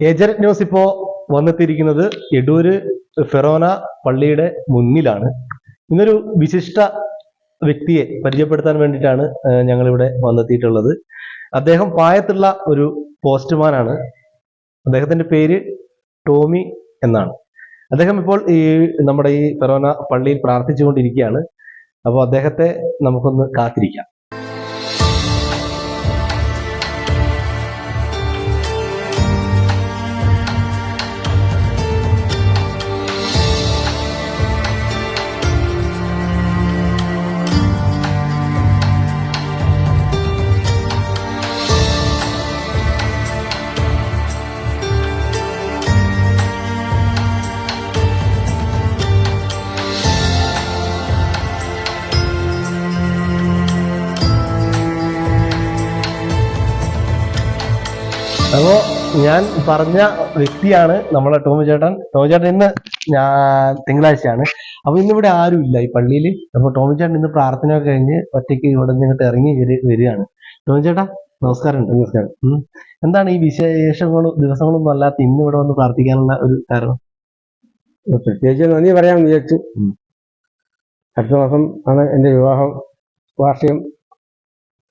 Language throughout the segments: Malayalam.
ഏജന്റ് ന്യൂസ് ഇപ്പോ വന്നെത്തിയിരിക്കുന്നത് എടൂര് ഫെറോന പള്ളിയുടെ മുന്നിലാണ്. ഇന്നൊരു വിശിഷ്ട വ്യക്തിയെ പരിചയപ്പെടുത്താൻ വേണ്ടിയിട്ടാണ് ഞങ്ങളിവിടെ വന്നെത്തിയിട്ടുള്ളത്. അദ്ദേഹം പായത്തുള്ള ഒരു പോസ്റ്റ്മാനാണ്. അദ്ദേഹത്തിന്റെ പേര് ടോമി എന്നാണ്. അദ്ദേഹം ഇപ്പോൾ ഈ നമ്മുടെ ഈ ഫെറോന പള്ളിയിൽ പ്രാർത്ഥിച്ചുകൊണ്ടിരിക്കുകയാണ്. അപ്പോൾ അദ്ദേഹത്തെ നമുക്കൊന്ന് കാത്തിരിക്കാം. ഞാൻ പറഞ്ഞ വ്യക്തിയാണ് നമ്മളെ ടോമി ചേട്ടൻ. ടോമി ചേട്ടൻ ഇന്ന് ഞാൻ തിങ്കളാഴ്ചയാണ്. അപ്പൊ ഇന്ന് ഇവിടെ ആരും ഇല്ല ഈ പള്ളിയിൽ അപ്പൊ ടോമി ചേട്ടൻ ഇന്ന് പ്രാർത്ഥന ഒക്കെ കഴിഞ്ഞ് ഒറ്റയ്ക്ക് ഇവിടെ നിന്ന് ഇങ്ങോട്ട് ഇറങ്ങി വരികയാണ്. ടോമി ചേട്ടാ നമസ്കാരം. നമസ്കാരം. എന്താണ് ഈ വിശേഷങ്ങളും ദിവസങ്ങളൊന്നും അല്ലാത്ത ഇന്ന് ഇവിടെ വന്ന് പ്രാർത്ഥിക്കാനുള്ള ഒരു കാരണം? പ്രത്യേകിച്ച് നന്ദി പറയാൻ വിചാരിച്ചു. അടുത്ത മാസം ആണ് എന്റെ വിവാഹം. വാർഷികം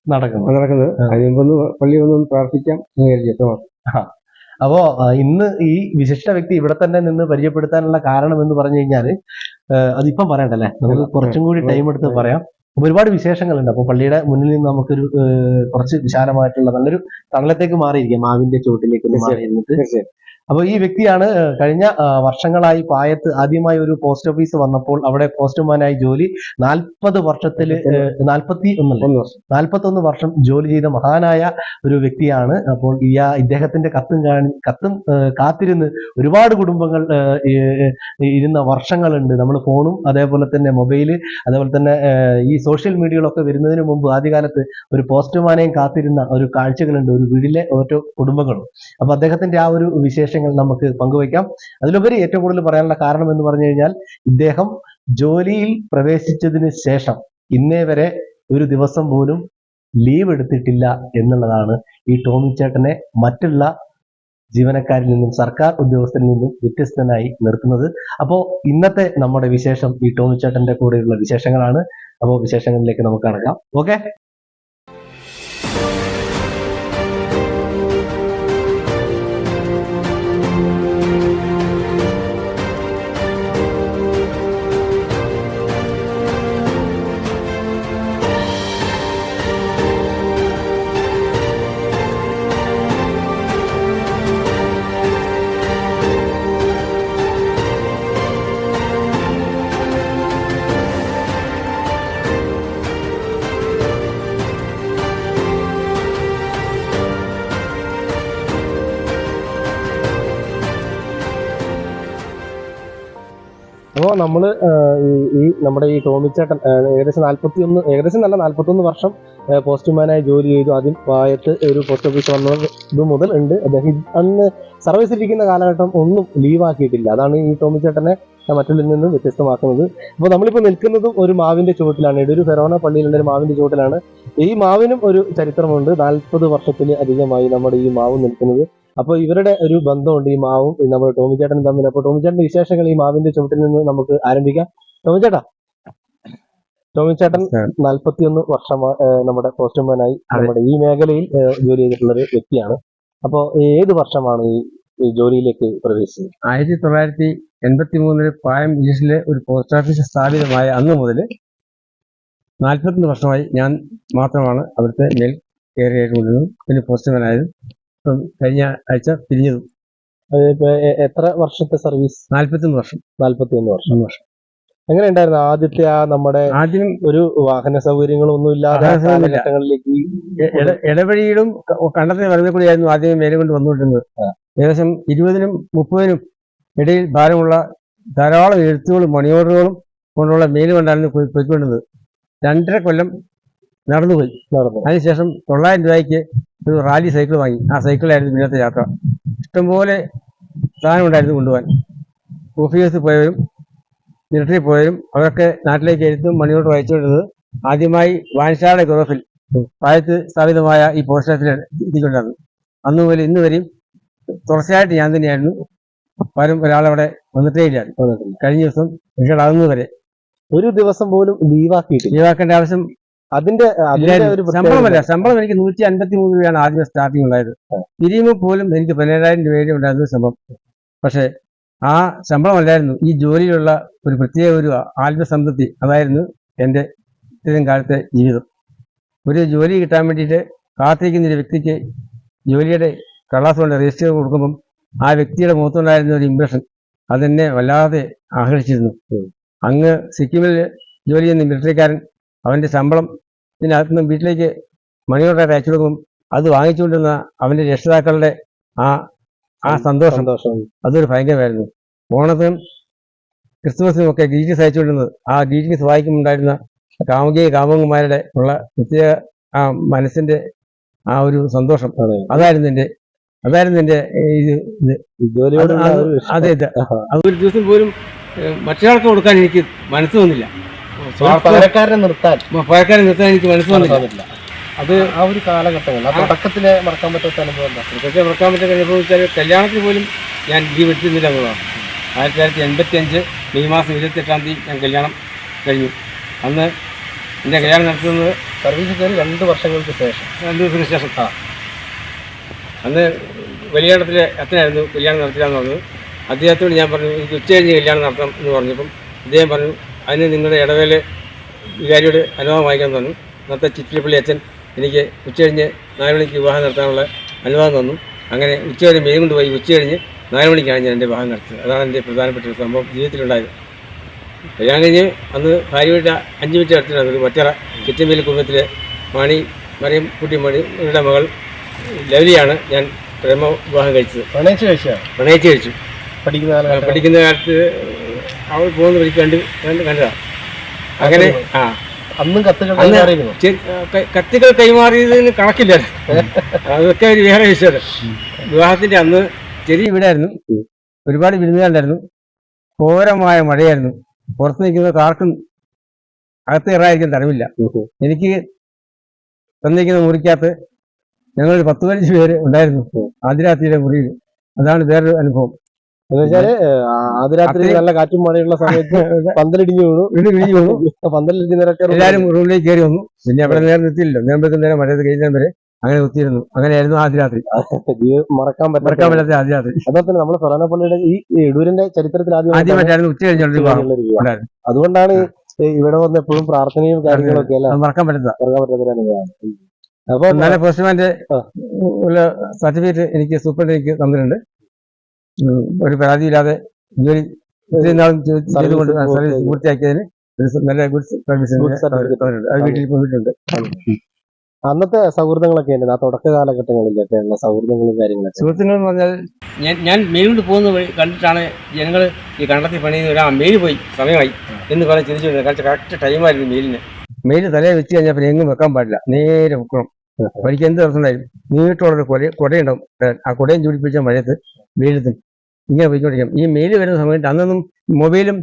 നടക്കുന്നത്. നടക്കുന്നത്. അതിന് മുമ്പൊന്ന് പള്ളി ഒന്ന് പ്രാർത്ഥിക്കാം എന്ന് വിചാരിച്ചു. അടുത്ത മാസം. അപ്പോ ഇന്ന് ഈ വിശിഷ്ട വ്യക്തി ഇവിടെ തന്നെ നിന്ന് പരിചയപ്പെടുത്താനുള്ള കാരണം എന്ന് പറഞ്ഞു കഴിഞ്ഞാൽ അതിപ്പം പറയണ്ടല്ലേ? നമുക്ക് കുറച്ചും കൂടി ടൈം എടുത്ത് പറയാം. ഒരുപാട് വിശേഷങ്ങളുണ്ട്. അപ്പൊ പള്ളിയുടെ മുന്നിൽ നിന്ന് നമുക്കൊരു കുറച്ച് വിശാലമായിട്ടുള്ള നല്ലൊരു തണലത്തേക്ക് മാറിയിരിക്കാം. മാവിന്റെ ചുവട്ടിലേക്ക് ഒന്ന് മാറി ഇരുന്നിട്ട് തീർച്ചയായും അപ്പൊ ഈ വ്യക്തിയാണ് കഴിഞ്ഞ വർഷങ്ങളായി പായത്ത് ആദ്യമായി ഒരു പോസ്റ്റ് ഓഫീസ് വന്നപ്പോൾ അവിടെ പോസ്റ്റ്മാനായി ജോലി നാൽപ്പത് വർഷത്തിൽ നാൽപ്പത്തി ഒന്നല്ല ഒന്ന് വർഷം. നാൽപ്പത്തി ഒന്ന് വർഷം ജോലി ചെയ്ത മഹാനായ ഒരു വ്യക്തിയാണ്. അപ്പോൾ ഈ ആ ഇദ്ദേഹത്തിന്റെ കത്തും കാണി കത്തും കാത്തിരുന്ന് ഒരുപാട് കുടുംബങ്ങൾ ഇരുന്ന വർഷങ്ങളുണ്ട്. നമ്മൾ ഫോണും അതേപോലെ തന്നെ മൊബൈൽ അതേപോലെ തന്നെ ഈ സോഷ്യൽ മീഡിയകളൊക്കെ വരുന്നതിന് മുമ്പ് ആദ്യകാലത്ത് ഒരു പോസ്റ്റ്മാനെയും കാത്തിരുന്ന ഒരു കാഴ്ചകളുണ്ട്. ഒരു വീടിലെ ഓരോ കുടുംബങ്ങളും. അപ്പൊ അദ്ദേഹത്തിന്റെ ആ ഒരു വിശേഷങ്ങൾ നമുക്ക് പങ്കുവയ്ക്കാം. അതിലുപരി ഏറ്റവും കൂടുതൽ പറയാനുള്ള കാരണം എന്ന് പറഞ്ഞു കഴിഞ്ഞാൽ ഇദ്ദേഹം ജോലിയിൽ പ്രവേശിച്ചതിന് ശേഷം ഇന്നേ വരെ ഒരു ദിവസം പോലും ലീവ് എടുത്തിട്ടില്ല എന്നുള്ളതാണ് ഈ ടോമി ചേട്ടനെ മറ്റുള്ള ജീവനക്കാരിൽ നിന്നും സർക്കാർ ഉദ്യോഗസ്ഥരിൽ നിന്നും വ്യത്യസ്തനായി നിർത്തുന്നത്. അപ്പോൾ ഇന്നത്തെ നമ്മുടെ വിശേഷം ഈ ടോമി ചേട്ടന്റെ കൂടെയുള്ള വിശേഷങ്ങളാണ്. അപ്പോൾ വിശേഷങ്ങളിലേക്ക് നമുക്ക് കടക്കാം. ഓക്കെ? നമ്മൾ ഈ നമ്മുടെ ഈ ടോമിച്ചേട്ടൻ ഏകദേശം നാൽപ്പത്തി ഒന്ന് ഏകദേശം നല്ല നാൽപ്പത്തി ഒന്ന് വർഷം പോസ്റ്റ്മാനായി ജോലി ചെയ്തു. ആദ്യം പായത്ത് ഒരു പോസ്റ്റ് ഓഫീസ് വന്നത് മുതൽ ഉണ്ട്. അദ്ദേഹം അന്ന് സർവീസ് സർവീസിലിരിക്കുന്ന കാലഘട്ടം ഒന്നും ലീവാക്കിയിട്ടില്ല അതാണ് ഈ ടോമിച്ചേട്ടനെ മറ്റുള്ളിൽ നിന്നും വ്യത്യസ്തമാക്കുന്നത്. അപ്പോൾ നമ്മളിപ്പോൾ നിൽക്കുന്നതും ഒരു മാവിന്റെ ചുവട്ടിലാണ്. ഒരു ഫെറോണ പള്ളിയിലുള്ള ഒരു മാവിന്റെ ചുവട്ടിലാണ്. ഈ മാവിനും ഒരു ചരിത്രമുണ്ട്. നാൽപ്പത് വർഷത്തിന് അധികമായി നമ്മുടെ ഈ മാവ് നിൽക്കുന്നത്. അപ്പോൾ ഇവരുടെ ഒരു ബന്ധമുണ്ട് ഈ മാവും നമ്മുടെ ടോമി ചേട്ടനും തമ്മിൽ. അപ്പോൾ ടോമി ചേട്ടന്റെ വിശേഷങ്ങൾ ഈ മാവിന്റെ ചുവട്ടിൽ നിന്ന് നമുക്ക് ആരംഭിക്കാം. ടോമി ടോമിച്ചേട്ടൻ ടോമി ചേട്ടൻ നാൽപ്പത്തിയൊന്ന് വർഷം നമ്മുടെ പോസ്റ്റ്മാനായി നമ്മുടെ ഈ മേഖലയിൽ ജോലി ചെയ്തിട്ടുള്ള ഒരു വ്യക്തിയാണ്. അപ്പോൾ ഏത് വർഷമാണ് ഈ ജോലിയിലേക്ക് പ്രവേശിച്ചത്? ആയിരത്തി തൊള്ളായിരത്തി എൺപത്തി മൂന്നിൽ പായം ഈസ്റ്റിലെ ഒരു പോസ്റ്റ് ഓഫീസ് സ്ഥാപിതമായ അന്ന് മുതൽ നാൽപ്പത്തൊന്ന് വർഷമായി ഞാൻ മാത്രമാണ് അവിടുത്തെ മേൽ കയറിയായിട്ടുകൊണ്ടിരുന്നത് പിന്നെ പോസ്റ്റ്മാനായതും കഴിഞ്ഞ ആഴ്ച പിരിഞ്ഞത്. എ- എത്ര വർഷത്തെ സർവീസ്? നാൽപ്പത്തൊന്ന് വർഷം. നാൽപ്പത്തി ഒന്ന് വർഷം. മൂന്ന് വർഷം. എങ്ങനെ ഉണ്ടായിരുന്നു ആദ്യത്തെ ആ നമ്മുടെ ആദ്യം ഒരു വാഹന സൗകര്യങ്ങളൊന്നും ഇല്ലാതെ ആ വാഹന സൗകര്യമില്ല. കാലഘട്ടങ്ങളിലേക്ക് ഈ ഇ- ഇട- ഇടവഴിയിലും ക- കണ്ടത്തിന് വരവിൽ കൂടിയായിരുന്നു ആദ്യം മേലെ കൊണ്ട് വന്നുകൊണ്ടിരുന്നത്. ഏകദേശം ഇരുപതിനും മുപ്പതിനും ഇടയിൽ ഭാരമുള്ള ധാരാളം എഴുത്തുകളും മണിയോറുകളും കൊണ്ടുള്ള മെയിൽ കൊണ്ടായിരുന്നു പോയി- പോയിക്കൊണ്ടിരുന്നത്. രണ്ടര കൊല്ലം നടന്നുപോയി. നടന്നു. അതിനുശേഷം തൊള്ളായിരം രൂപയ്ക്ക് ഒരു റാലി സൈക്കിൾ വാങ്ങി. ആ സൈക്കിളായിരുന്നു ഇന്നത്തെ യാത്ര. ഇഷ്ടംപോലെ സാധനം ഉണ്ടായിരുന്നു കൊണ്ടുപോകാൻ. ഓഫീസിൽ പോയവരും മിലിറ്ററി പോയവരും അവരൊക്കെ നാട്ടിലേക്ക് എഴുത്തും മണിയോട് വായിച്ചുകൊണ്ടിരുന്നത് ആദ്യമായി വാൻഷാടെ ഗുറഫിൽ പ്രായത്ത് സ്ഥാപിതമായ ഈ പോസ്റ്റ് ഓഫീസിൽ എത്തിക്കൊണ്ടിരുന്നു അന്ന് മുതൽ ഇന്ന് വരെയും തുടർച്ചയായിട്ട് ഞാൻ തന്നെയായിരുന്നു. പലരും ഒരാളവിടെ വന്നിട്ടേ ഇല്ല. കഴിഞ്ഞ ദിവസം റിട്ടയർഡ് ആകുന്നത് വരെ ഒരു ദിവസം പോലും ലീവാക്കിയിട്ട് ലീവാക്കേണ്ട ആവശ്യം അതിന്റെ ശമ്പളമല്ല. ശമ്പളം എനിക്ക് നൂറ്റി അൻപത്തി മൂന്ന് രൂപയാണ് ആദ്യം സ്റ്റാർട്ടിങ് ഉണ്ടായത് പിരിയുമ്പോൾ പോലും എനിക്ക് പതിനേഴായിരം രൂപയുടെ ഉണ്ടായിരുന്നു ശമ്പളം. പക്ഷേ ആ ശമ്പളമല്ലായിരുന്നു. ഈ ജോലിയിലുള്ള ഒരു പ്രത്യേക ഒരു ആത്മസംതൃപ്തി അതായിരുന്നു എന്റെ ഇത്രയും കാലത്തെ ജീവിതം. ഒരു ജോലി കിട്ടാൻ വേണ്ടിയിട്ട് കാത്തിരിക്കുന്ന ഒരു വ്യക്തിക്ക് ജോലിയുടെ കള്ളാസ് കൊണ്ട് രജിസ്റ്റർ ചെയ്ത് കൊടുക്കുമ്പം ആ വ്യക്തിയുടെ മുഖത്തുണ്ടായിരുന്ന ഒരു ഇംപ്രഷൻ അതെന്നെ വല്ലാതെ ആകർഷിച്ചിരുന്നു. അങ്ങ് സിക്കിമിൽ ജോലി ചെയ്യുന്ന മിലിറ്ററിക്കാരൻ അവന്റെ ശമ്പളം ഇതിനകത്ത് നിന്നും വീട്ടിലേക്ക് മണിയോടെ അയച്ചു കൊടുക്കും അത് വാങ്ങിച്ചുകൊണ്ടിരുന്ന അവന്റെ രക്ഷിതാക്കളുടെ ആ ആ സന്തോഷം. സന്തോഷം. അതൊരു ഭയങ്കരമായിരുന്നു. ഓണത്തിനും ക്രിസ്തുമസിനും ഒക്കെ ഗ്രീറ്റിംഗ്സ് അയച്ചുകൊണ്ടിരുന്നത്. ആ ഗ്രീറ്റിംഗ്സ് വായിക്കുമ്പോണ്ടായിരുന്ന കാമുകിയ കാമുകന്മാരുടെ ഉള്ള പ്രത്യേക ആ മനസ്സിന്റെ ആ ഒരു സന്തോഷം. അതെ. അതായിരുന്നു എന്റെ അതായിരുന്നു എന്റെ ഇത് അത്. അതെ അതെ. അതൊരു ഒരു ദിവസം പോലും മറ്റൊരാൾക്ക് കൊടുക്കാൻ എനിക്ക് മനസ്സ് വന്നില്ല. ആ പകരക്കാരനെ നിർത്താൻ എനിക്ക് മനസ്സിലാകുന്നില്ല അത് ആ ഒരു കാലഘട്ടങ്ങൾ ആ തുടക്കത്തിലെ മറക്കാൻ പറ്റാത്ത അനുഭവം എന്താ? പ്രത്യേകിച്ച് മറക്കാൻ പറ്റാത്ത അനുഭവം വെച്ചാൽ കല്യാണത്തിന് പോലും ഞാൻ ലീവ് എടുത്തിരുന്നില്ല എന്നുള്ളതാണ് ആയിരത്തി തൊള്ളായിരത്തി എൺപത്തി അഞ്ച് മെയ് മാസം ഇരുപത്തെട്ടാം തീയതി ഞാൻ കല്യാണം കഴിഞ്ഞു. അന്ന് എന്റെ കല്യാണം നടത്തുന്നത് സർവീസ് കയറി രണ്ട് വർഷങ്ങൾക്ക് ശേഷം. രണ്ട് ദിവസത്തിന് ശേഷം. ആ. അന്ന് വലിയടത്തിലെ അച്ഛനായിരുന്നു കല്യാണം നടത്തില്ലാന്ന് പറഞ്ഞത് അദ്ദേഹത്തോട് ഞാൻ പറഞ്ഞു എനിക്ക് ഉച്ച കഴിഞ്ഞ് കല്യാണം നടത്തണം എന്ന് പറഞ്ഞപ്പം അദ്ദേഹം പറഞ്ഞു അതിന് നിങ്ങളുടെ ഇടവേല വികാരിയോട് അനുവാദം വാങ്ങിക്കാൻ തന്നു. അന്നത്തെ ചിറ്റിലപ്പള്ളി അച്ഛൻ എനിക്ക് ഉച്ചകഴിഞ്ഞ് നാല് മണിക്ക് വിവാഹം നടത്താനുള്ള അനുവാദം തന്നു. അങ്ങനെ ഉച്ചവരെ മെയ് കൊണ്ട് പോയി ഉച്ച കഴിഞ്ഞ് നാല് മണിക്കാണ് ഞാൻ എന്റെ വിവാഹം നടത്തിയത്. അതാണ് എന്റെ പ്രധാനപ്പെട്ട ഒരു സംഭവം ജീവിതത്തിലുണ്ടായത്. കല്യാണം കഴിഞ്ഞ് അന്ന് ഭാര്യയുടെ അഞ്ച് മിനിറ്റ് അടുത്തിരുന്നത് വറ്ററ ചിറ്റമ്പേലി കുടുംബത്തിലെ മണി മറിയം കുട്ടി മണി ഇവരുടെ മകൾ ലവലിയാണ് ഞാൻ പ്രേമ വിവാഹം കഴിച്ചത്. പ്രണയിച്ച് കഴിച്ചു പ്രണയിച്ച് കഴിച്ചു. പഠിക്കുന്ന പഠിക്കുന്ന കാലത്ത് അവൾ പോകുന്ന വഴിക്ക് കണ്ട് കണ്ട് കണ്ടതാണ് അങ്ങനെ ആ. അന്നും കത്തുകൾ കത്തുകൾ കൈമാറിയതിന് കണക്കില്ല. അതൊക്കെ ഒരു വേറെ വിഷയം വിവാഹത്തിന്റെ അന്ന് ചെറിയ വീടായിരുന്നു. ഒരുപാട് വിരുന്നുകാരുണ്ടായിരുന്നു. ഘോരമായ മഴയായിരുന്നു. പുറത്ത് നിൽക്കുന്നവർക്ക് കാർക്കും അകത്ത് ഇറായിരിക്കാൻ തരവില്ല എനിക്ക് തന്നിരിക്കുന്ന മുറിക്കകത്ത് ഞങ്ങൾ പത്ത് പതിനഞ്ച് പേര് ഉണ്ടായിരുന്നു. ആദ്യരാത്രിയുടെ മുറിയിൽ. അതാണ് വേറൊരു അനുഭവം. എന്ന് ആദ്യ ആദ്യരാത്രി നല്ല കാറ്റും മഴയുള്ള സമയത്ത് പന്തലിടിഞ്ഞു വീണു. വീട് പിരിഞ്ഞു വീണു. പന്തലിടിഞ്ഞിറക്കി എല്ലാവരും റൂമിലേക്ക് കയറി വന്നു. പിന്നെ അവിടെ നേരം നിർത്തിയില്ലല്ലോ നേരം നേരം മഴയത് കഴിഞ്ഞാൽ വരെ അങ്ങനെ കുത്തിയിരുന്നു അങ്ങനെയായിരുന്നു ആദ്യ രാത്രി മറക്കാൻ മറക്കാൻ പറ്റാത്ത പറ്റാത്ത ആദ്യ രാത്രി അതുപോലെ തന്നെ നമ്മൾ സൊറാനപ്പള്ളിയുടെ ഈ ഇടൂരിന്റെ ചരിത്രത്തിൽ ആദ്യം ആദ്യമായിട്ടായിരുന്നു ഉച്ച കഴിഞ്ഞുള്ള. അതുകൊണ്ടാണ് ഇവിടെ വന്ന് എപ്പോഴും പ്രാർത്ഥനയും കാര്യങ്ങളൊക്കെ അല്ല? മറക്കാൻ പറ്റുന്ന മറക്കാൻ പറ്റാത്ത അപ്പൊ നല്ല പോസ്റ്റ്മാന്റെ സർട്ടിഫിക്കറ്റ് എനിക്ക് സൂപ്രണ്ട് എനിക്ക് തന്നിട്ടുണ്ട്. ഒരു പരാതിയില്ലാതെ ജോലി ചെയ്തുകൊണ്ട് സർവീസ് പൂർത്തിയാക്കിയതിന് നല്ല ഗുഡ് വീട്ടിൽ പോയിട്ടുണ്ട്. അന്നത്തെ സൗഹൃദങ്ങളൊക്കെ ഉണ്ട് ആ തുടക്ക കാലഘട്ടങ്ങളിലൊക്കെ ഉള്ള സൗഹൃദങ്ങളും കാര്യങ്ങളൊക്കെ സുഹൃത്തുക്കൾ എന്ന് പറഞ്ഞാൽ ഞാൻ ഞാൻ മെയിലോട്ട് പോകുന്ന വഴി കണ്ടിട്ടാണ് ജനങ്ങൾ ഈ കണ്ടത്തിൽ പണിയുന്ന ഒരു ആ മെയിൽ പോയി സമയമായി എന്ന് പറഞ്ഞ് ചിന്തിച്ചു കറക്റ്റ് കറക്റ്റ് ടൈമായിരുന്നു മെയിലിന്. മെയിൽ തലയിൽ വെച്ച് കഴിഞ്ഞാൽ പിന്നെ എങ്ങും വെക്കാൻ പാടില്ല. നേരെ വെക്കണം എനിക്ക് എന്ത് ഉണ്ടായിരുന്നു നീട്ടുള്ളൊരു കൊല കുടയുണ്ടാവും ആ കുടയും ചൂടിപ്പിച്ച മഴയത്ത് വെയിലത്തും ഇങ്ങനെ പോയിക്കൊണ്ടിരിക്കും. ഈ മെയിൽ വരുന്ന സമയത്ത് അന്നൊന്നും മൊബൈലും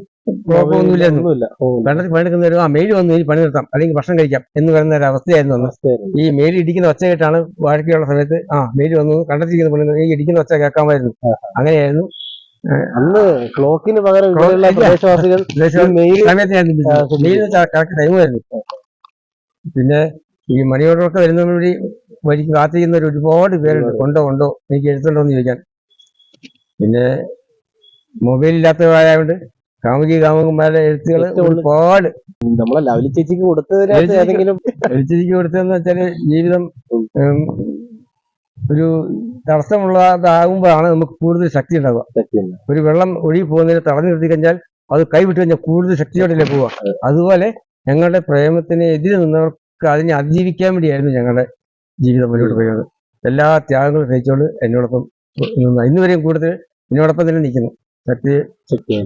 കുഴപ്പമൊന്നുമില്ലായിരുന്നു ഒന്നുമില്ല. ഓ, കണ്ടത്തിൽ പണിയെടുക്കുന്നവരും ആ മെയിൽ വന്ന് ഈ പണി നിർത്താം. അല്ലെങ്കിൽ ഭക്ഷണം കഴിക്കാം എന്ന് പറയുന്ന ഒരു അവസ്ഥയായിരുന്നു അന്ന്. ഈ മെയിൽ ഇടിക്കുന്ന ഒച്ച കേട്ടാണ് വാഴക്കുള്ള സമയത്ത് ആ മെയിൽ വന്നു കണ്ടെത്തിയിരിക്കുന്ന പണി ഈ ഇടിക്കുന്ന ഒച്ച കേൾക്കാമായിരുന്നു. അങ്ങനെയായിരുന്നു. അന്ന് ക്ലോക്കിന് പകരം പ്രദേശവാസികൾ സമയത്ത് ടൈമായിരുന്നു. പിന്നെ ഈ മണി ഓർഡറൊക്കെ വരുന്നതിന് വഴി വഴിക്ക് കാത്തിരിക്കുന്നവർ ഒരുപാട് പേരുണ്ട്. ഉണ്ടോ കൊണ്ടോ എനിക്ക് എഴുത്തുണ്ടോ എന്ന് ചോദിക്കാൻ. പിന്നെ മൊബൈൽ ഇല്ലാത്തവരായതുകൊണ്ട് കാമുകി കാമുകന്മാരുടെ എഴുത്തുകൾ ഒരുപാട്. നമ്മളെ ലവലി ചേച്ചിക്ക് കൊടുത്തതെന്ന് വെച്ചാൽ ജീവിതം ഒരു തടസ്സമുള്ളതാകുമ്പോഴാണ് നമുക്ക് കൂടുതൽ ശക്തി ഉണ്ടാവുക. ഒരു വെള്ളം ഒഴുകി പോകുന്നതിന് തടഞ്ഞു നിർത്തി കഴിഞ്ഞാൽ അത് കൈവിട്ട് കഴിഞ്ഞാൽ കൂടുതൽ ശക്തിയോടെ പോവുക അതുപോലെ ഞങ്ങളുടെ പ്രേമത്തിന് എതിരെ നിന്നവർക്ക് അതിനെ അതിജീവിക്കാൻ വേണ്ടിയായിരുന്നു ഞങ്ങളുടെ ജീവിതം മുന്നോട്ട് പോയത് എല്ലാ ത്യാഗങ്ങളും സഹിച്ചുകൊണ്ട് എന്നോടൊപ്പം ഇന്നുവരെയും ഇന്ന് വരെയും കൂടുതൽ എന്നോടൊപ്പം തന്നെ നിൽക്കുന്നു. ശക്തി.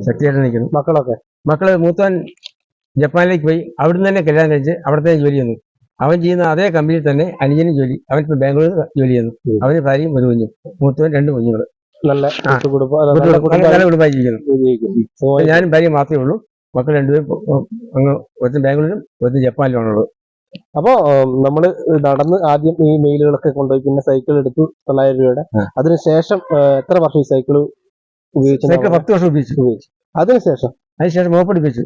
ശക്തിയായിട്ട് നിൽക്കുന്നു. മക്കളൊക്കെ? മക്കൾ മൂത്താൻ ജപ്പാനിലേക്ക് പോയി. അവിടുന്ന് തന്നെ കല്യാണം കഴിച്ച് അവിടുത്തെ ജോലി ചെയ്യുന്നു അവൻ ചെയ്യുന്ന അതേ കമ്പനിയിൽ തന്നെ അനുജനും ജോലി. അവൻ ഇപ്പൊ ബാംഗ്ലൂർ ജോലി ചെയ്യുന്നു. അവന് ഭാര്യയും ഒരു കുഞ്ഞും. മൂത്തവൻ രണ്ട് കുഞ്ഞുങ്ങൾ നല്ല കുടുംബമായി ജീവിക്കുന്നു. ഞാനും ഭാര്യ മാത്രമേ ഉള്ളൂ. മക്കൾ രണ്ടുപേരും ഒരുത്തൻ ബാംഗ്ലൂരും ഒരു ജപ്പാനിലുമാണുള്ളത്. അപ്പോ ഉം, നമ്മൾ നടന്ന് ആദ്യം ഈ മെയിലുകളൊക്കെ കൊണ്ടുപോയി പിന്നെ സൈക്കിൾ എടുത്തു തൊള്ളായിരം രൂപയുടെ. അതിനുശേഷം എത്ര വർഷം ഈ സൈക്കിൾ ഉപയോഗിച്ചു? സൈക്കിൾ പത്ത് വർഷം ഉപയോഗിച്ചു. ഉപയോഗിച്ചു. അതിനുശേഷം? അതിനുശേഷം മോപ്പഡ് ഉപയോഗിച്ചു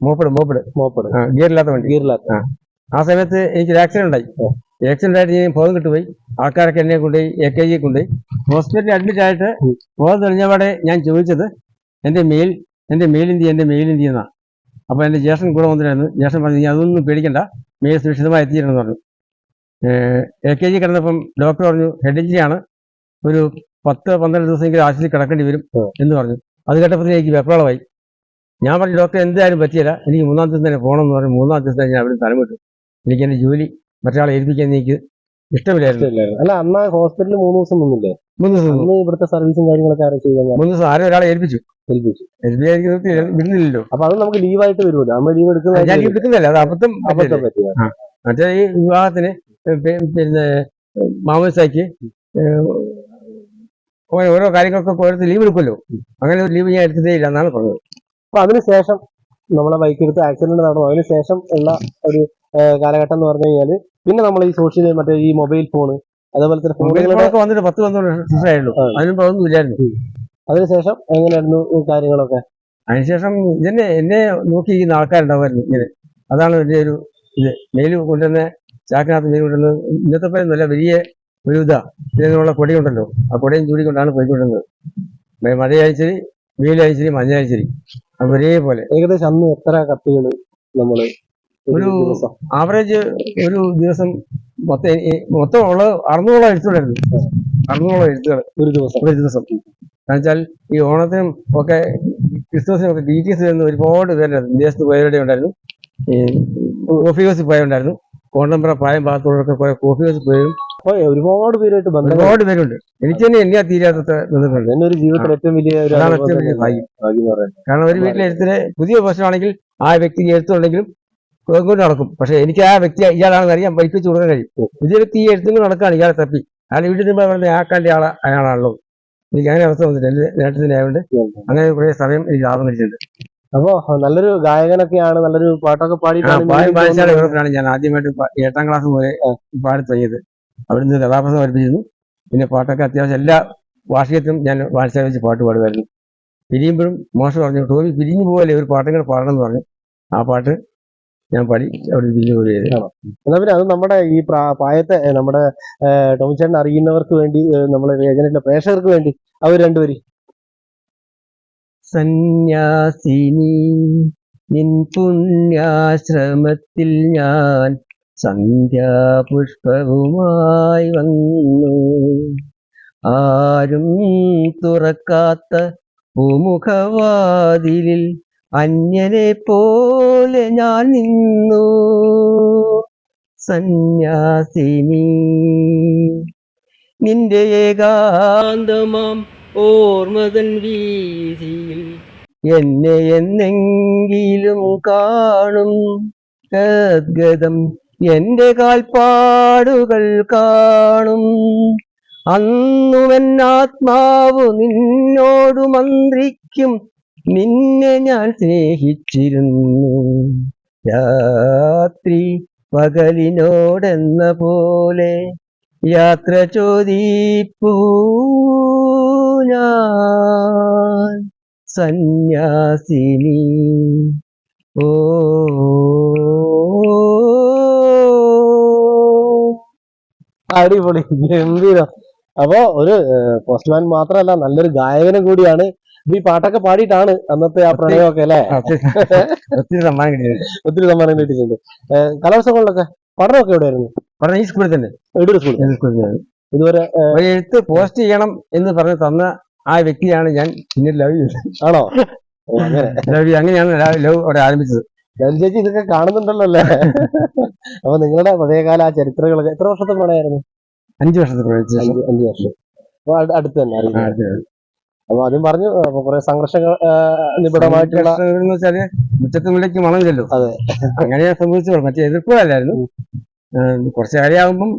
മോപ്പട് മോപ്പഡ് മോപ്പട്. ഗിയറില്ലാത്ത വണ്ടി. ഗിയറില്ലാത്ത. ആ. സമയത്ത് എനിക്ക് ഒരു ആക്സിഡന്റ് ഉണ്ടായി. ആക്സിഡന്റ് ആയിട്ട് ഞാൻ ബോധം കിട്ടുപോയി. ആൾക്കാരൊക്കെ എന്നെ കൊണ്ടുപോയി എ കെ ജി കൊണ്ടുപോയി. ഹോസ്പിറ്റലിൽ അഡ്മിറ്റ് ആയിട്ട്. ബോധം തെളിഞ്ഞപാടെ ഞാൻ ചോദിച്ചത് എന്റെ മെയിൽ എന്റെ മെയിൽ ഇന്ത്യ എന്റെ മെയിൽ ഇന്ത്യ ചെയ്യുന്ന അപ്പൊ എന്റെ ജേഷൻ കൂടെ വന്നിട്ടായിരുന്നു ജേഷൻ പറഞ്ഞു "നീ അതൊന്നും പേടിക്കണ്ട. മെയിൽ സുരക്ഷിതമായി എത്തിയിരുന്നു പറഞ്ഞു. എ കെ ജി കിടന്നപ്പം ഡോക്ടർ പറഞ്ഞു ഹെഡ് ഇഞ്ചിനിയാണ് ആണ്. ഒരു പത്ത് പന്ത്രണ്ട് ദിവസമെങ്കിലും ആശുപത്രി കിടക്കേണ്ടി വരും. എന്ന് പറഞ്ഞു. അത് കേട്ടപ്പോൾ എനിക്ക് വെപ്രാളമായി. ഞാൻ പറഞ്ഞു ഡോക്ടർ എന്തായാലും പറ്റിയില്ല. എനിക്ക് മൂന്നാം ദിവസം തന്നെ പോകണം എന്ന് പറഞ്ഞു. മൂന്നാം ദിവസം തന്നെ ഞാൻ അവിടെ തലമിട്ടു എനിക്ക് എന്റെ ജോലി മറ്റൊരാളെ ഏൽപ്പിക്കാൻ എനിക്ക് ഇഷ്ടമില്ലായിരുന്നു. അല്ല അന്ന് ഹോസ്പിറ്റലിൽ മൂന്ന് ദിവസം നിന്നില്ലേ? മൂന്ന് ദിവസം. അന്ന് ഇവിടുത്തെ സർവീസും കാര്യങ്ങളൊക്കെ ആരും ചെയ്താൽ മൂന്ന് ദിവസം ആരും ഒരാളെ ഏൽപ്പിച്ചു. ഏൽപ്പിച്ചു. വിടുന്നില്ലല്ലോ. അപ്പൊ അത് നമുക്ക് ലീവായിട്ട് വരുമല്ലോ നമ്മൾ ലീവ് ഞാൻ എടുക്കുന്ന എടുക്കുന്നില്ല അത് അബദ്ധം അബദ്ധം. പറ്റിയ മറ്റേ ഈ വിവാഹത്തിന് പിന്നെ മാമോസാക്കി ഓരോ കാര്യങ്ങൾക്കൊക്കെ ഓരോരുത്തർ ലീവ് എടുക്കുമല്ലോ. അങ്ങനെ ഒരു ലീവ് ഞാൻ എടുത്തതേ ഇല്ല എന്നാണ് പറഞ്ഞത്. അപ്പൊ അതിനുശേഷം നമ്മളെ ബൈക്ക് എടുത്ത് ആക്സിഡന്റ് നടന്നു. അതിനുശേഷം ഉള്ള ഒരു കാലഘട്ടം എന്ന് പറഞ്ഞു കഴിഞ്ഞാൽ പിന്നെ നമ്മൾ ഈ സോഷ്യൽ മറ്റേ ഈ മൊബൈൽ ഫോൺ അതേപോലെ തന്നെ ഫോണുകളൊക്കെ വന്നിട്ട് പത്ത് പന്ത്രണ്ട് ദിവസമായുള്ളൂ ആ. അതിനും ഒന്നും ഇല്ലായിരുന്നു. അതിനുശേഷം എങ്ങനെയായിരുന്നു ഈ കാര്യങ്ങളൊക്കെ? അതിനുശേഷം ഇതന്നെ എന്നെ നോക്കി നോക്കിയിരിക്കുന്ന ആൾക്കാരുണ്ടാവുമായിരുന്നു ഇങ്ങനെ. അതാണ് വലിയ ഒരു ഇത്. മെയിൽ കൊണ്ടുവന്ന ചാക്കിനകത്ത് മെയിൽ കൊണ്ടുവന്നത് ഇന്നത്തെ പോലെ നല്ല വലിയ ഒരു ഇതാ. ഇതിനുള്ള കൊടിയുണ്ടല്ലോ ആ കൊടിയും ചൂടിക്കൊണ്ടാണ് പോയിക്കൊണ്ടിരുന്നത്. മഴയാഴ്ചരി വെയിലാഴ്ചരി മഞ്ഞാഴ്ചരി അത് ഒരേപോലെ. ഏകദേശം അന്ന് എത്ര കത്തുകൾ നമ്മൾ ഒരു ആവറേജ് ഒരു ദിവസം മൊത്തം മൊത്തം ഉള്ളത് അറുന്നൂറോളം എഴുത്തുകളായിരുന്നു അറുന്നൂറോളം എഴുത്തുകൾ ഒരു ദിവസം. ഒരു ദിവസം. എന്നുവെച്ചാൽ വെച്ചാൽ ഈ ഓണത്തിനും ഒക്കെ ക്രിസ്മസിനും ഒക്കെ ഡി ടി എസ് വരുന്ന ഒരുപാട് പേരുണ്ടായിരുന്നു വിദേശത്ത് പോയവരുടെ ഉണ്ടായിരുന്നു. കോഫി ഹൗസിൽ പോയുണ്ടായിരുന്നു കോണ്ടംപുറ പ്രായം ഭാഗത്തോടൊക്കെ പോയ കോഫി ഹൗസിൽ പോയും ഒരുപാട് പേരുമായിട്ട് ബന്ധം ഒരുപാട് പേരുണ്ട്. എനിക്ക് തന്നെ എന്നെ തീരാത്ത ബന്ധങ്ങളുണ്ട് എന്നെ ഒരു ജീവിതത്തിൽ ഏറ്റവും വലിയ ഏറ്റവും ഭാഗ്യം. കാരണം ഒരു വീട്ടിലെ എഴുത്തിന് പുതിയ പ്രശ്നമാണെങ്കിൽ ആ വ്യക്തി എഴുത്തുണ്ടെങ്കിലും കൊണ്ട് നടക്കും. പക്ഷെ എനിക്ക് ആ വ്യക്തി ഇയാളാണെന്ന് അറിയാൻ പഠിപ്പിച്ചു കൊടുക്കാൻ കഴിയും. പുതിയ വ്യക്തി ഈ എഴുത്തും നടക്കുകയാണ് ഇയാളെ തപ്പി. അയാൾ വീട്ടിൽ നിന്ന് പറഞ്ഞ ആക്കാന്റെ ആളെ അയാളാണല്ലോ. എനിക്ക് അങ്ങനെ അവസ്ഥ വന്നിട്ട് എന്റെ നേട്ടത്തിനായതുകൊണ്ട് അങ്ങനെ കുറെ സമയം എനിക്ക് ലാഭം കിട്ടിയിട്ടുണ്ട്. അപ്പോ നല്ലൊരു ഗായകനൊക്കെയാണ് നല്ലൊരു പാട്ടൊക്കെ പാടി പാടിയിട്ടാണ് യൂറോപ്പിലാണ് ഞാൻ ആദ്യമായിട്ട് എട്ടാം ക്ലാസ് മുതലേ പാടി തുടങ്ങിയത്. അവിടുന്ന് കഥാപ്രസം പഠിപ്പിച്ചിരുന്നു. പിന്നെ പാട്ടൊക്കെ അത്യാവശ്യം എല്ലാ വാർഷികത്തിലും ഞാൻ വാർഷിക വെച്ച് പാട്ട് പാടുമായിരുന്നു. പിരിയുമ്പോഴും മോശം പറഞ്ഞു ടോമി പിരിഞ്ഞു പോകല്ലേ ഒരു പാട്ടും കൂടെ പാടണം എന്ന് പറഞ്ഞു ആ പാട്ട് ഞാൻ പണി അവിടെ ജോലി പോവുകയായിരുന്നു എന്നാ പിന്നെ അത് നമ്മുടെ ഈ പ്രായത്തെ നമ്മുടെ ടോമിച്ചേട്ടൻ അറിയുന്നവർക്ക് വേണ്ടി നമ്മളെ ഏജന്റിലെ പ്രേക്ഷകർക്ക് വേണ്ടി അവർ രണ്ടുപേരും. സന്യാസിനി നിൻ പുണ്യാശ്രമത്തിൽ ഞാൻ സന്ധ്യാപുഷ്പവുമായി വന്നു. ആരും തുറക്കാത്ത ഭൂമുഖവാതിലിൽ അന്യനെ പോലെ ഞാൻ നിന്നു. സന്യാസിനി നിന്റെ ഏകാന്തമാം ഓർമ്മതൻ വീതിയിൽ എന്നെ എന്നെങ്കിലും കാണും. ഗദ്ഗതം എന്റെ കാൽപ്പാടുകൾ കാണും. അന്നുവൻ ആത്മാവ് നിന്നോട് മന്ത്രിക്കും നിന്നെ ഞാൻ സ്നേഹിച്ചിരുന്നു. രാത്രി പകലിനോടെന്ന പോലെ യാത്ര ചോദിപ്പൂ ഞാൻ സന്യാസിനി. ഓ അടിപൊളി. ഗംഭീരം. അപ്പോ ഒരു പോസ്റ്റ്മാൻ മാത്രമല്ല നല്ലൊരു ഗായകനും കൂടിയാണ് ഈ പാട്ടൊക്കെ പാടിയിട്ടാണ് അന്നത്തെ ആ പ്രണയമൊക്കെ അല്ലേ? ഒത്തിരി സമ്മാനം കിട്ടിയിട്ടുണ്ട്. ഒത്തിരി സമ്മാനം കിട്ടിയിട്ടുണ്ട്. കലോത്സവങ്ങളിലൊക്കെ പഠനമൊക്കെ എവിടെയായിരുന്നു? പഠനം ഈ സ്കൂളിൽ തന്നെ എവിടെ സ്കൂളിൽ സ്കൂളിൽ തന്നെ ഇതുവരെ ഒരു എഴുത്ത് പോസ്റ്റ് ചെയ്യണം എന്ന് പറഞ്ഞ് തന്ന ആ വ്യക്തിയാണ് ഞാൻ പിന്നീട് ലവ് ചെയ്തത്. ആണോ? ലവ് അങ്ങനെയാണ് ലവ് അവിടെ ആരംഭിച്ചത്. ലവ് ചേച്ചി ഇതൊക്കെ കാണുന്നുണ്ടല്ലോ അല്ലേ? അപ്പൊ നിങ്ങളുടെ പഴയകാല ആ ചരിത്രങ്ങളൊക്കെ എത്ര വർഷത്തെ പ്രണയമായിരുന്നു? അഞ്ചു വർഷത്തെ പ്രണയിച്ചു അഞ്ചു വർഷം. അപ്പൊ അടുത്ത് തന്നെ. അപ്പൊ ആദ്യം പറഞ്ഞു അപ്പൊ കുറെ സംഘർഷങ്ങൾ നിബിഡമായിട്ടുള്ള എന്ന് വെച്ചാൽ മണം ചെല്ലും അതെ. അങ്ങനെ സംഭവിച്ചോളൂ മറ്റേ എതിർപ്പുകളല്ലായിരുന്നു. കുറച്ച് കാര്യമാകുമ്പം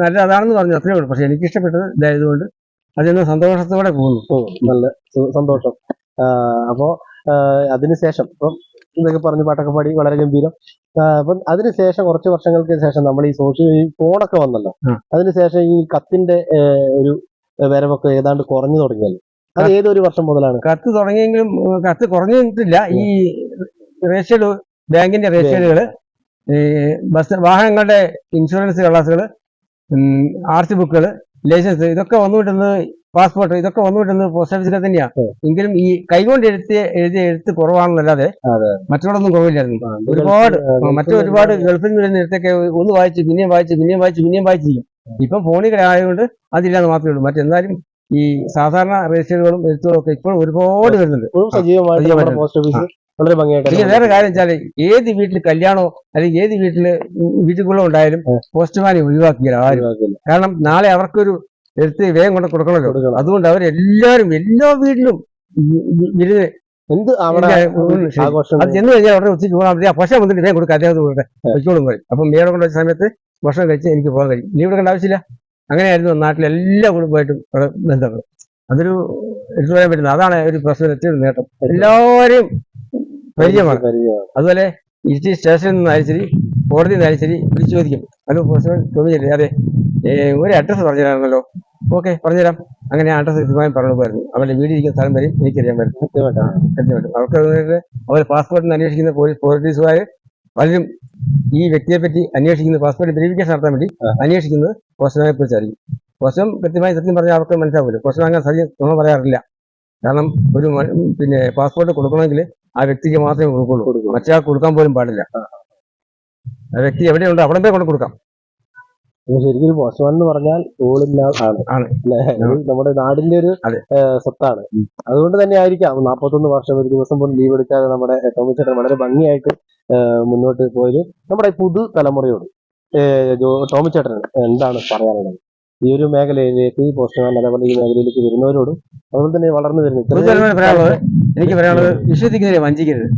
നല്ല അതാണെന്ന് പറഞ്ഞു അത്രേ ഉള്ളൂ. പക്ഷെ എനിക്ക് ഇഷ്ടപ്പെട്ടത് ഇതായതുകൊണ്ട് അതിന് സന്തോഷത്തോടെ പോകുന്നു. നല്ല സന്തോഷം. അപ്പോ അതിനുശേഷം ഇപ്പം ഇതൊക്കെ പറഞ്ഞു പാട്ടൊക്കെ പാടി വളരെ ഗംഭീരം. അപ്പം അതിനുശേഷം കുറച്ച് വർഷങ്ങൾക്ക് ശേഷം നമ്മൾ ഈ സോഷ്യൽ ഈ ഫോണൊക്കെ വന്നല്ലോ. അതിനുശേഷം ഈ കത്തിന്റെ ഒരു വരവൊക്കെ ഏതാണ്ട് കുറഞ്ഞു തുടങ്ങിയല്ലോ അത് ഏതൊരു വർഷം മുതലാണ്? കത്ത് തുടങ്ങിയെങ്കിലും കത്ത് കുറഞ്ഞിട്ടില്ല. ഈ റേഷ്യഡ് ബാങ്കിന്റെ റേഷ്യഡുകൾ ബസ് വാഹനങ്ങളുടെ ഇൻഷുറൻസ് കളാസുകൾ ആർ സി ബുക്കുകൾ ലൈസൻസ് ഇതൊക്കെ വന്നു കിട്ടുന്നത് പാസ്പോർട്ട് ഇതൊക്കെ വന്നു കിട്ടുന്നത് പോസ്റ്റ് ഓഫീസിൽ തന്നെയാ. ഉം. എങ്കിലും ഈ കൈകൊണ്ട് എഴുത്തിയ എഴുതിയ എഴുത്ത് കുറവാണെന്നല്ലാതെ. മറ്റുള്ളതൊന്നും കുറവില്ലായിരുന്നു. ഒരുപാട് മറ്റൊരുപാട് ആ, മറ്റു ഒരുപാട് ഗൾഫിൽ നിന്ന് വരുന്ന എഴുത്തൊക്കെ ഒന്ന് വായിച്ച് പിന്നെയും വായിച്ച് പിന്നെയും വായിച്ച് പിന്നെയും വായിച്ചിരിക്കും ഇപ്പം ഫോണിൽ ആയതുകൊണ്ട് അതില്ലാന്ന് മാത്രമേ ഉള്ളൂ. മറ്റെന്നാലും ഈ സാധാരണ രജിസ്റ്ററുകളും എഴുത്തുകളും ഒക്കെ ഇപ്പോൾ ഒരുപാട് വരുന്നുണ്ട്. സജീവമായിട്ട് പോസ്റ്റ് ഓഫീസ് വളരെ ഭംഗിയായിട്ട് പിന്നെ വേറെ കാര്യം വെച്ചാൽ ഏത് വീട്ടിൽ കല്യാണോ അല്ലെങ്കിൽ ഏത് വീട്ടിൽ വീട്ടിൽക്കുള്ള ഉണ്ടായാലും പോസ്റ്റ്മാനെ ഒഴിവാക്കിയില്ല ആരും. കാരണം നാളെ അവർക്കൊരു എഴുത്ത് വേഗം കൊണ്ട് കൊടുക്കണമല്ലോ. കൊടുക്കണം. അതുകൊണ്ട് അവരെല്ലാരും എല്ലാ വീട്ടിലും വിരുന്ന് എന്ത് അവിടെ. അത് ചെന്ന് കഴിഞ്ഞാൽ ഉടനെ ഉച്ചയ്ക്ക് പോകാൻ ഭക്ഷണം വന്നിട്ട് വേഗം കൊടുക്കുക അദ്ദേഹം കൊടുക്കട്ടെ. വെച്ചോളും പറയും അപ്പം മേടെ സമയത്ത് ഭക്ഷണം കഴിച്ച് എനിക്ക് പോകാൻ കഴിയും. ലീവ് എടുക്കേണ്ട ആവശ്യമില്ല. അങ്ങനെയായിരുന്നു നാട്ടിലെ എല്ലാ കുടുംബമായിട്ടും ബന്ധങ്ങൾ അതൊരു എടുത്തു പറയാൻ പറ്റുന്നത് അതാണ് ഒരു പ്രശ്നത്തിൽ നേട്ടം. എല്ലാവരെയും പരിചയമാണ്. അതുപോലെ ഇരുത്തി സ്റ്റേഷനിൽ നിന്നായാലും ശരി കോടതിയിൽ നിന്നായാലും ശരി വിളിച്ചു ചോദിക്കും. ഹലോ പ്രശ്നം ചോദിച്ചില്ലേ അതെ. ഒരു അഡ്രസ്സ് പറഞ്ഞുതരാമല്ലോ. ഓക്കെ പറഞ്ഞുതരാം. അങ്ങനെ ആ അഡ്രസ്സ് കൃത്യമായും പറഞ്ഞു പോയിരുന്നു അവരുടെ വീട് ഇരിക്കുന്ന സ്ഥലം വരെയും എനിക്കറിയാൻ പറ്റും. കൃത്യമായിട്ടാണ്. കൃത്യമായിട്ടും അവർക്ക് അവരുടെ അവർ പാസ്പോർട്ടിന് അന്വേഷിക്കുന്ന പോലീസ് പോലീസുകാർ പലരും ഈ വ്യക്തിയെ പറ്റി അന്വേഷിക്കുന്ന പാസ്പോർട്ട് വെരിഫിക്കേഷൻ നടത്താൻ വേണ്ടി. അന്വേഷിക്കുന്നത് പോസ്റ്റ്മാനെ കുറിച്ചായിരിക്കും. പോസ്റ്റം കൃത്യമായി സത്യം പറഞ്ഞാൽ അവർക്ക് മനസ്സിലാവില്ല. പോസ്റ്റം അങ്ങനെ സത്യം നമ്മൾ പറയാറില്ല. കാരണം ഒരു പിന്നെ പാസ്പോർട്ട് കൊടുക്കണമെങ്കിൽ ആ വ്യക്തിക്ക് മാത്രമേ കൊടുക്കുള്ളൂ. കൊടുക്കും. മറ്റേ കൊടുക്കാൻ പോലും പാടില്ല. ആ വ്യക്തി എവിടെയുണ്ടോ? അവിടെ പോയി കൊണ്ട് കൊടുക്കാം. ശരിക്കും പോസ്റ്റ്മാൻ എന്ന് പറഞ്ഞാൽ ഓളില്ല ആണ്. ആണ്. നമ്മുടെ നാടിന്റെ ഒരു. സ്വത്താണ്. അതുകൊണ്ട് തന്നെ ആയിരിക്കാം. നാപ്പത്തൊന്ന് വർഷം ഒരു ദിവസം പോലും ലീവ് എടുക്കാതെ നമ്മുടെ ടോമി ചേട്ടൻ വളരെ ഭംഗിയായിട്ട് മുന്നോട്ട് പോയത് നമ്മുടെ പുതു തലമുറയോട് ഏ, ടോമി ചേട്ടൻ എന്താണ് പറയാനുള്ളത്? ഈ ഒരു മേഖലയിലേക്ക് ഈ പോസ്റ്റ്മാൻ അതേപോലെ ഈ മേഖലയിലേക്ക് വരുന്നവരോടും അതുപോലെ തന്നെ വളർന്നു വരുന്നു ഒരു ഇത്രയും തലമുറ എനിക്ക് പറയാനുള്ളത് വിശ്വസിക്കുന്നതിനെ വഞ്ചിക്കരുത്.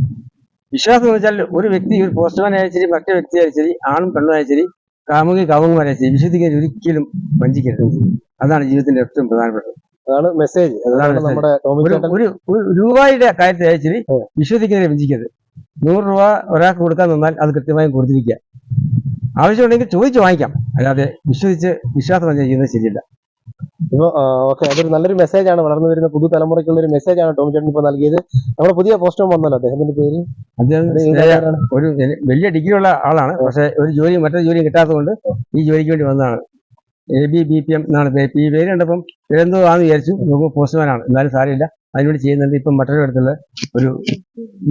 വിശ്വാസം എന്ന് വെച്ചാൽ ഒരു വ്യക്തി ഒരു പോസ്റ്റ്മാൻ ശരി മറ്റേ വ്യക്തി അയച്ചിരി ശരി ആണും പെണ്ണും ശരി കാമുകി കാമുകമാരെ വിശുദ്ധിക്കാൻ ഒരിക്കലും വഞ്ചിക്കരുത്. അതാണ് ജീവിതത്തിന്റെ ഏറ്റവും പ്രധാനപ്പെട്ടത്. അതാണ് മെസ്സേജ് അതാണ് നമ്മുടെ ഒരു രൂപയുടെ കാര്യത്തിൽ അയച്ചിട്ട്. വിശ്വസിക്കുന്നതിനെ വഞ്ചിക്കരുത്. നൂറ് രൂപ ഒരാൾക്ക് കൊടുക്കാൻ നിന്നാൽ അത് കൃത്യമായും കൊടുത്തിരിക്കുക. ആവശ്യമുണ്ടെങ്കിൽ ചോദിച്ചു വാങ്ങിക്കാം. അല്ലാതെ വിശ്വസിച്ച് വിശ്വാസം ചെയ്യുന്നത് ശരിയല്ല. ഇപ്പൊ ഓക്കെ അതൊരു നല്ലൊരു മെസ്സേജ് ആണ് വളർന്നു വരുന്ന പുതുതലമുറയ്ക്കുള്ള ഒരു മെസ്സേജ് ആണ് ടോം ചേട്ടൻ ഇപ്പൊ നൽകിയത്. നമ്മുടെ പുതിയ പോസ്റ്റ്മാൻ വന്നല്ലോ അദ്ദേഹത്തിന്റെ പേര്? അദ്ദേഹം? ഒരു വലിയ ഡിഗ്രി ഉള്ള ആളാണ്. പക്ഷെ ഒരു ജോലി മറ്റൊരു ജോലി കിട്ടാത്തതുകൊണ്ട് ഈ ജോലിക്ക് വേണ്ടി വന്നതാണ്. A B B P M എന്നാണ് പേര് ഈ പേര് കണ്ടപ്പം എന്തോ ആണെന്ന് വിചാരിച്ചു. നോക്കുമ്പോൾ പോസ്റ്റ്മാനാണ് എന്നാലും സാരമില്ല. അതിനുവേണ്ടി ചെയ്യുന്നുണ്ട് ഇപ്പം മറ്റൊരു അടുത്തുള്ള ഒരു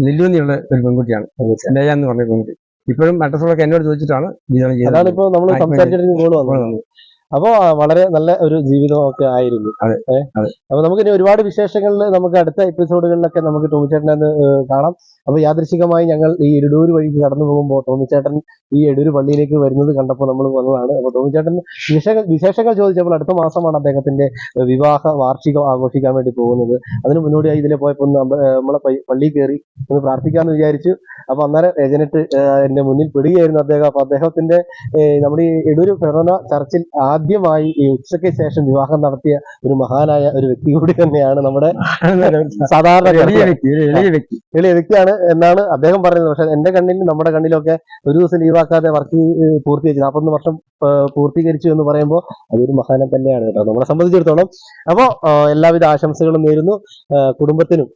നെല്ലൂന്നിയുള്ള ഒരു പെൺകുട്ടിയാണ്. സ്നേഹ എന്ന് പറഞ്ഞ പെൺകുട്ടി. ഇപ്പോഴും അഡ്രസ്സുകളൊക്കെ എന്നോട് ചോദിച്ചിട്ടാണ് ഇതാണ് അതാണ് ചെയ്യുന്നത്. ഇപ്പൊ നമ്മൾ ആ, സംസാരിച്ചിട്ട് അപ്പോ വളരെ നല്ല ഒരു ജീവിതം ഒക്കെ ആയിരുന്നു. അപ്പൊ നമുക്ക് ഇനി ഒരുപാട് വിശേഷങ്ങളിൽ നമുക്ക് അടുത്ത എപ്പിസോഡുകളിലൊക്കെ നമുക്ക് ടോമിച്ചേട്ടനെ കാണാം. അപ്പൊ യാദൃശികമായി ഞങ്ങൾ ഈ എടൂര് വഴി കടന്നു പോകുമ്പോൾ ടോമിച്ചേട്ടൻ ഈ എടൂർ പള്ളിയിലേക്ക് വരുന്നത് കണ്ടപ്പോൾ നമ്മൾ വന്നതാണ്. അപ്പൊ ടോമിച്ചേട്ടൻ വിശേഷങ്ങൾ വിശേഷങ്ങൾ ചോദിച്ചപ്പോൾ അടുത്ത മാസമാണ് അദ്ദേഹത്തിന്റെ വിവാഹ വാർഷികം ആഘോഷിക്കാൻ വേണ്ടി പോകുന്നത്. അതിന് മുന്നോടിയായി ഇതിലെ പോയപ്പോൾ നമ്മളെ പള്ളി- പള്ളിയിൽ കയറി ഒന്ന് പ്രാർത്ഥിക്കാമെന്ന് വിചാരിച്ചു. അപ്പൊ അന്നേരം ഏജനറ്റ് എന്റെ മുന്നിൽ പെടുകയായിരുന്നു അദ്ദേഹം. അപ്പൊ അദ്ദേഹത്തിന്റെ നമ്മുടെ ഈ എടൂര് ഫെറോന ചർച്ചിൽ ആദ്യമായി ഈ ഉച്ചയ്ക്ക് ശേഷം വിവാഹം നടത്തിയ ഒരു മഹാനായ ഒരു വ്യക്തി കൂടി തന്നെയാണ് നമ്മുടെ സാധാരണ എളിയ വ്യക്തിയാണ് എന്നാണ് അദ്ദേഹം പറയുന്നത്. പക്ഷെ എന്റെ കണ്ണിൽ നമ്മുടെ കണ്ണിലൊക്കെ ഒരു ദിവസം ലീവാക്കാതെ വർക്ക് പൂർത്തീകരിച്ചു. നാൽപ്പത്തൊന്ന് വർഷം പൂർത്തീകരിച്ചു എന്ന് പറയുമ്പോൾ അതൊരു മഹാനം തന്നെയാണ് കേട്ടോ. നമ്മളെ സംബന്ധിച്ചിടത്തോളം. അപ്പോ എല്ലാവിധ ആശംസകളും നേരുന്നു. കുടുംബത്തിനും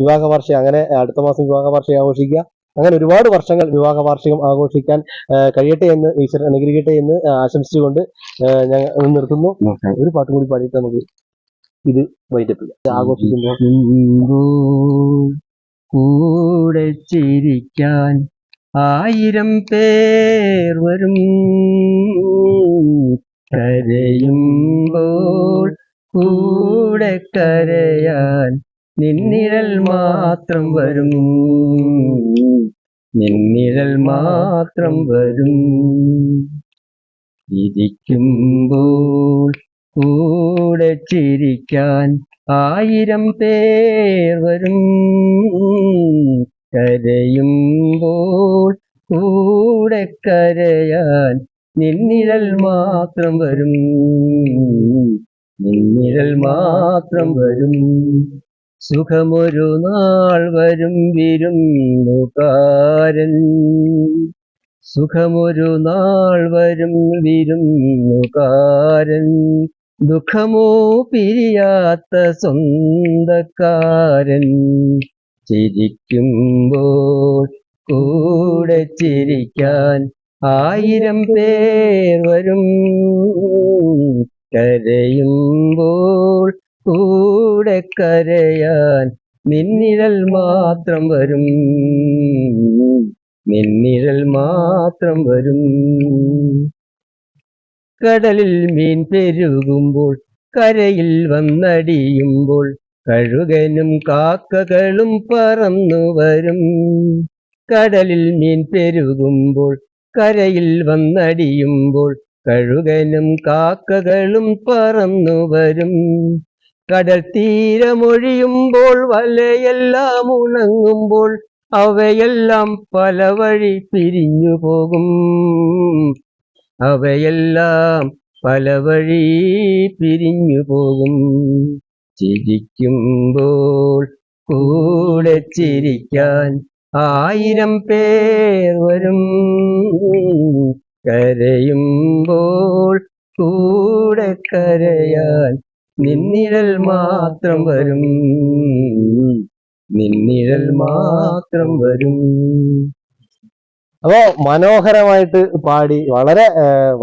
വിവാഹ വാർഷിക അങ്ങനെ അടുത്ത മാസം വിവാഹ വാർഷിക ആഘോഷിക്കുക. അങ്ങനെ ഒരുപാട് വർഷങ്ങൾ വിവാഹ വാർഷികം ആഘോഷിക്കാൻ കഴിയട്ടെ എന്ന് ഈശ്വരൻ അനുഗ്രഹിക്കട്ടെ എന്ന് ആശംസിച്ചുകൊണ്ട് ഞാൻ നിർത്തുന്നു. ഒരു പാട്ട് കൂടി പാടിയിട്ട് നമുക്ക് ഇത് ചെയ്യാം ആഘോഷിക്കുമ്പോൾ കൂടെ ചിരിക്കാൻ ആയിരം പേർ വരും. കരയുമ്പോൾ കൂടെ കരയാൻ നിന്നിഴൽ മാത്രം വരും. നിന്നിഴൽ മാത്രം വരും. ഇരിക്കുമ്പോൾ കൂടെ ചിരിക്കാൻ ആയിരം പേർ വരും. കരയുമ്പോൾ കൂടെ കരയാൻ നിന്നിഴൽ മാത്രം വരും. നിന്നിഴൽ മാത്രം വരും. സുഖമൊരു നാൾ വരും വിരുന്നുകാരൻ. സുഖമൊരു നാൾ വരും വിരുന്നുകാരൻ. ദുഃഖമോ പിരിയാത്ത സ്വന്തക്കാരൻ. ചിരിക്കുമ്പോൾ കൂടെ ചിരിക്കാൻ ആയിരം പേർ വരും. കരയുമ്പോൾ കൂടെ കരയാൻ നിന്നിഴൽ മാത്രം വരും. നിന്നിഴൽ മാത്രം വരും. കടലിൽ മീൻ പെരുകുമ്പോൾ കരയിൽ വന്നടിയുമ്പോൾ കഴുകനും കാക്കകളും പറന്നു വരും. കടലിൽ മീൻ പെരുകുമ്പോൾ കരയിൽ വന്നടിയുമ്പോൾ കഴുകനും കാക്കകളും പറന്നു വരും. കടൽ തീരമൊഴിയുമ്പോൾ വലയെല്ലാം ഉണങ്ങുമ്പോൾ അവയെല്ലാം പല വഴി പിരിഞ്ഞു പോകും. അവയെല്ലാം പല വഴി പിരിഞ്ഞു പോകും. ചിരിക്കുമ്പോൾ കൂടെ ചിരിക്കാൻ ആയിരം പേർ വരും. കരയുമ്പോൾ കൂടെ കരയാൻ നിന്നിഴൽ മാത്രം വരും. നിന്നിഴൽ മാത്രം വരും. അപ്പോ മനോഹരമായിട്ട് പാടി വളരെ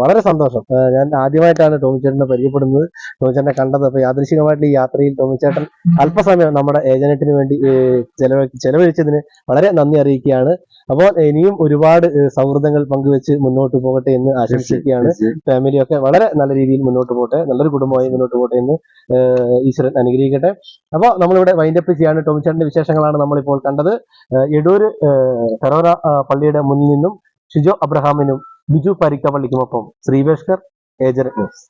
വളരെ സന്തോഷം. ഞാൻ ആദ്യമായിട്ടാണ് ടോമിച്ചേട്ടനെ പരിചയപ്പെടുന്നത്. ടോമിച്ചേട്ടനെ കണ്ടത്. അപ്പൊ യാദൃശികമായിട്ട് ഈ യാത്രയിൽ ടോമിച്ചേട്ടൻ അല്പസമയം നമ്മുടെ ഏജനറ്റിന് വേണ്ടി ഏഹ്, ചെലവ ചെലവഴിച്ചതിന് വളരെ നന്ദി അറിയിക്കുകയാണ്. അപ്പോൾ ഇനിയും ഒരുപാട് സൗഹൃദങ്ങൾ പങ്കുവെച്ച് മുന്നോട്ട് പോകട്ടെ എന്ന് ആശംസിക്കുകയാണ്. ഫാമിലിയൊക്കെ വളരെ നല്ല രീതിയിൽ മുന്നോട്ട് പോകട്ടെ നല്ലൊരു കുടുംബമായി മുന്നോട്ട് പോകട്ടെ എന്ന് ഈശ്വരൻ അനുഗ്രഹിക്കട്ടെ. അപ്പോൾ നമ്മളിവിടെ വൈൻഡപ്പ് ചെയ്യാണ് ടോമിച്ചേട്ടന്റെ വിശേഷങ്ങളാണ് നമ്മളിപ്പോൾ കണ്ടത്. എടൂര് ഫെറോറ പള്ളിയുടെ മുന്നിൽ നിന്നും ഷിജോ അബ്രഹാമിനും ബിജു പരിക്കവള്ളിക്കുമൊപ്പം ശ്രീവേഷ്കർ ഏജർ ന്യൂസ്.